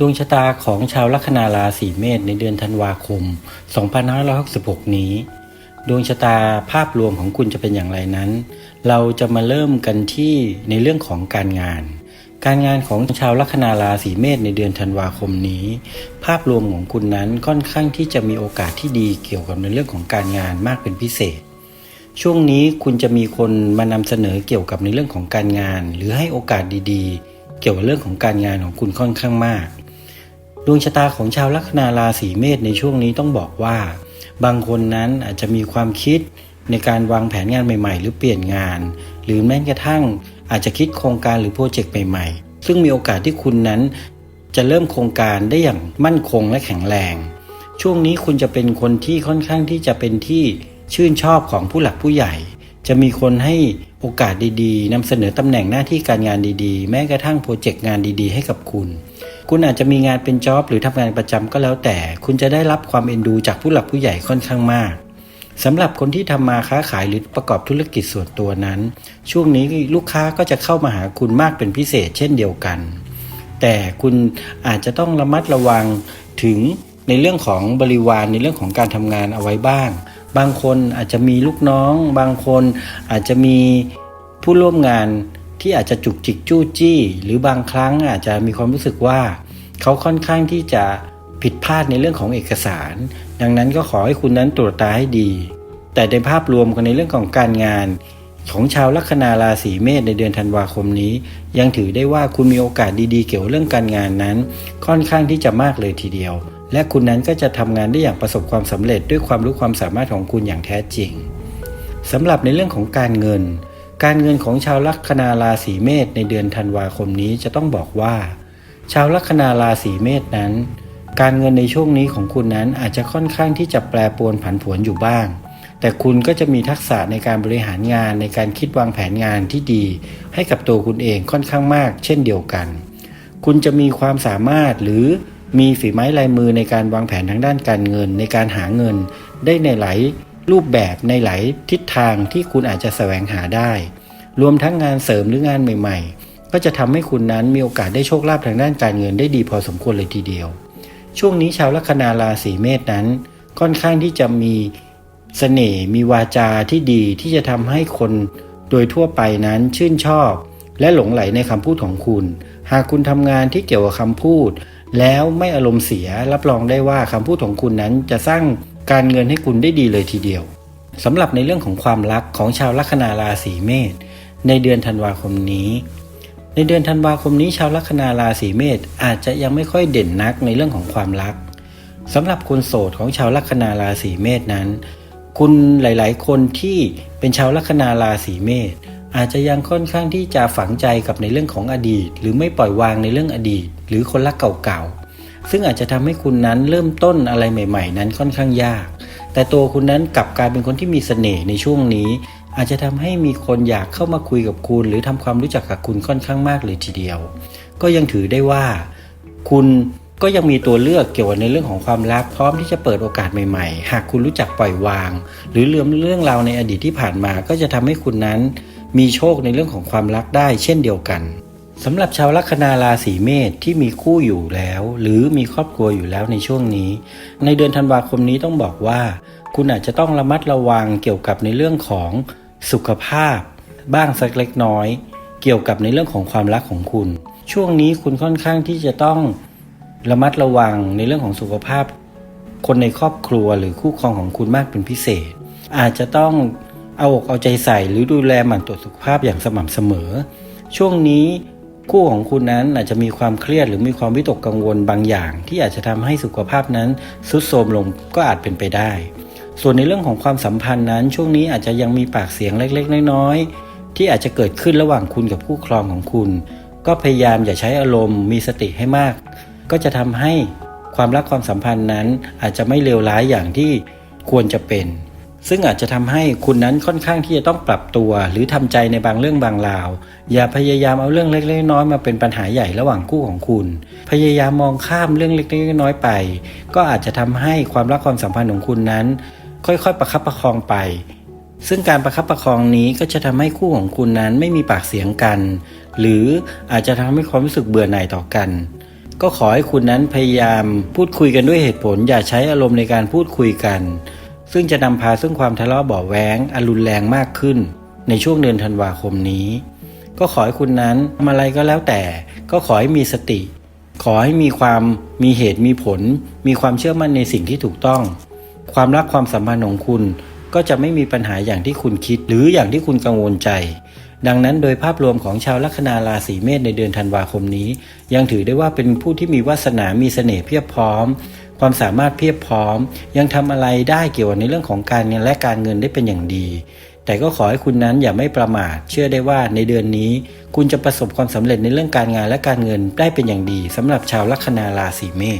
ดวงชะตาของชาวลัคนาราศีเมษในเดือนธันวาคม 2566 นี้ ดวงชะตาภาพรวมของคุณจะเป็นอย่างไรนั้น เราจะมาเริ่มกันที่ในเรื่องของการงาน การงานของชาวลัคนาราศีเมษในเดือนธันวาคมนี้ ภาพรวมของคุณนั้นค่อนข้างที่จะมีโอกาสที่ดีเกี่ยวกับในเรื่องของการงานมากเป็นพิเศษช่วงนี้คุณจะมีคนมานำเสนอเกี่ยวกับในเรื่องของการงาน หรือให้โอกาสดีๆ เกี่ยวกับเรื่องของการงานของคุณค่อนข้างมาก ดวงชะตาของชาวลัคนาราศีเมษในช่วงนี้ต้องบอกว่า บางคนนั้นอาจจะมีความคิดในการวางแผนงานใหม่ ๆ หรือเปลี่ยนงาน หรือแม้กระทั่งอาจจะคิดโครงการหรือโปรเจกต์ใหม่ๆ ซึ่งมีโอกาสที่คุณนั้น จะเริ่มโครงการได้อย่างมั่นคงและแข็งแรง ช่วงนี้คุณจะเป็นคนที่ค่อนข้างที่จะเป็นที่ชื่นชอบของผู้หลักผู้ใหญ่ จะมีคนให้โอกาสดีๆนำเสนอตำแหน่งหน้าที่การงานดีๆ แม้กระทั่งโปรเจกต์งานดีๆ ให้กับคุณ คุณอาจจะมีงานเป็นจ็อบหรือทำงานประจำก็แล้วแต่ คุณจะได้รับความเอ็นดูจากผู้หลักผู้ใหญ่ค่อนข้างมากสำหรับคนที่ทำมาค้าขายหรือประกอบธุรกิจส่วนตัวนั้น ช่วงนี้ลูกค้าก็จะเข้ามาหาคุณมากเป็นพิเศษเช่นเดียวกัน แต่คุณอาจจะต้องระมัดระวังถึงในเรื่องของบริวารในเรื่องของการทำงานเอาไว้บ้าง บางคนอาจจะมีลูกน้อง บางคนอาจจะมีผู้ร่วมงาน ที่อาจจะจุกจิกจู้จี้ หรือบางครั้งอาจจะมีความรู้สึกว่า เขาค่อนข้างที่จะผิดพลาดในเรื่องของเอกสาร ดังนั้นก็ขอให้คุณนั้นตรวจตาให้ดี แต่ในภาพรวมกันในเรื่องของการงาน ของชาวลัคนาราศีเมษในเดือนธันวาคมนี้ ยังถือได้ว่าคุณมีโอกาสดีๆ เกี่ยวเรื่องการงานนั้น ค่อนข้างที่จะมากเลยทีเดียว และคุณนั้นก็จะทำงานได้อย่างประสบความสำเร็จด้วยความรู้ความสามารถของคุณอย่างแท้จริงสำหรับในเรื่องของการเงิน การเงินของชาวลัคนาราศีเมษในเดือนธันวาคมนี้จะต้องบอกว่า ชาวลัคนาราศีเมษนั้น การเงินในช่วงนี้ของคุณนั้นอาจจะค่อนข้างที่จะแปรปรวนผันผวนอยู่บ้าง แต่คุณก็จะมีทักษะในการบริหารงานในการคิดวางแผนงานที่ดี ให้กับตัวคุณเองค่อนข้างมาก เช่นเดียวกัน คุณจะมีความสามารถหรือมีฝีไม้ลายมือในการวางแผนทางด้านการเงินในการหาเงินได้ในหลาย รูปแบบในหลายทิศทางที่คุณอาจจะแสวงหาได้ รวมทั้งงานเสริมหรืองานใหม่ ๆ ก็จะทำให้คุณนั้นมีโอกาสได้โชคลาภทางด้านการเงินได้ดีพอสมควรเลยทีเดียว ช่วงนี้ชาวลัคนาราศีเมษนั้น ค่อนข้างที่จะมีเสน่ห์มีวาจาที่ดีที่จะทำให้คนโดยทั่วไปนั้นชื่นชอบ และหลงไหลในคำพูดของคุณ หากคุณทำงานที่เกี่ยวกับคำพูด แล้วไม่อารมณ์เสียรับรองได้ว่าคำพูดของคุณนั้นจะสร้าง การเงินให้คุณได้ดีเลยทีเดียวสำหรับในเรื่องของความรักของชาวลัคนาราศีเมษในเดือนธันวาคมนี้ ในเดือนธันวาคมนี้ ชาวลัคนาราศีเมษอาจจะยังไม่ค่อยเด่นนักในเรื่องของความรักสำหรับคนโสดของชาวลัคนาราศีเมษนั้น คุณหลายๆ คนที่เป็นชาวลัคนาราศีเมษอาจจะยังค่อนข้างที่จะฝังใจกับในเรื่องของอดีต หรือไม่ปล่อยวางในเรื่องอดีต หรือคนรักเก่าๆ ซึ่งอาจจะทำให้คุณนั้นเริ่มต้นอะไรใหม่ ๆ นั้นค่อนข้างยาก แต่ตัวคุณนั้นกลับกลายเป็นคนที่มีเสน่ห์ในช่วงนี้ อาจจะทำให้มีคนอยากเข้ามาคุยกับคุณ หรือทำความรู้จักกับคุณค่อนข้างมากเลยทีเดียว ก็ยังถือได้ว่า คุณก็ยังมีตัวเลือกเกี่ยวกับในเรื่องของความรักพร้อมที่จะเปิดโอกาสใหม่ๆ หากคุณรู้จักปล่อยวาง หรือเลื่อมเรื่องราวในอดีตที่ผ่านมา ก็จะทำให้คุณนั้น มีโชคในเรื่องของความรักได้เช่นเดียวกัน สำหรับชาวลัคนาราศีเมษที่มีคู่อยู่แล้ว หรือมีครอบครัวอยู่แล้วในช่วงนี้ ในเดือนธันวาคมนี้ต้องบอกว่า คุณอาจจะต้องระมัดระวังเกี่ยวกับในเรื่องของสุขภาพ บ้างสักเล็กน้อย เกี่ยวกับในเรื่องของความรักของคุณ ช่วงนี้คุณค่อนข้างที่จะต้องระมัดระวังในเรื่องของสุขภาพ คนในครอบครัวหรือคู่ครองของคุณมากเป็นพิเศษ อาจจะต้องเอาอกเอาใจใส่หรือดูแลหมั่นตรวจสุขภาพอย่างสม่ำเสมอ ช่วงนี้ คู่ของคุณนั้นอาจจะมีความเครียดหรือมีความวิตกกังวลบางอย่าง ที่อาจจะทำให้สุขภาพนั้นทรุดโทรมลงก็อาจเป็นไปได้ ส่วนในเรื่องของความสัมพันธ์นั้น ช่วงนี้อาจจะยังมีปากเสียงเล็กๆ น้อยๆ ที่อาจจะเกิดขึ้นระหว่างคุณกับคู่ครองของคุณ ก็พยายามอย่าใช้อารมณ์ มีสติให้มาก ก็จะทำให้ความรักความสัมพันธ์นั้นอาจจะไม่เลวร้ายอย่างที่ควรจะเป็น ซึ่งอาจจะทำให้คุณนั้นค่อนข้างที่จะต้องปรับตัว หรือทำใจในบางเรื่องบางราว อย่าพยายามเอาเรื่องเล็กๆน้อยๆมาเป็นปัญหาใหญ่ระหว่างคู่ของคุณ พยายามมองข้ามเรื่องเล็กๆน้อยๆไป ก็อาจจะทำให้ความรักความสัมพันธ์ของคุณนั้น ค่อยๆ ประคับประคองไป ซึ่งการประคับประคองนี้ก็จะทำให้คู่ของคุณนั้นไม่มีปากเสียงกัน หรืออาจจะทำให้ความรู้สึกเบื่อหน่ายต่อกันก็ขอให้คุณนั้นพยายามพูดคุยกันด้วยเหตุผล อย่าใช้อารมณ์ในการพูดคุยกัน ซึ่งจะนำพาซึ่งความทะเลาะเบาะแว้งอรุนแรงมากขึ้น ในช่วงเดือนธันวาคมนี้ ก็ขอให้คุณนั้นทำอะไรก็แล้วแต่ ก็ขอให้มีสติ ขอให้มีความมีเหตุมีผล มีความเชื่อมั่นในสิ่งที่ถูกต้อง ความรักความสัมพันธ์ของคุณก็จะไม่มีปัญหาอย่างที่คุณคิด หรืออย่างที่คุณกังวลใจ ดังนั้นโดยภาพรวมของชาวลัคนาราศีเมษในเดือนธันวาคมนี้ ยังถือได้ว่าเป็นผู้ที่มีวาสนามีเสน่ห์เพียบพร้อม ความสามารถเพียบพร้อม ยังทำอะไรได้เกี่ยวกับในเรื่องของการเงินและการเงินได้เป็นอย่างดี แต่ก็ขอให้คุณนั้นอย่าไม่ประมาท เชื่อได้ว่าในเดือนนี้ คุณจะประสบความสำเร็จในเรื่องการงานและการเงินได้เป็นอย่างดีสำหรับชาวลัคนาราศีเมษ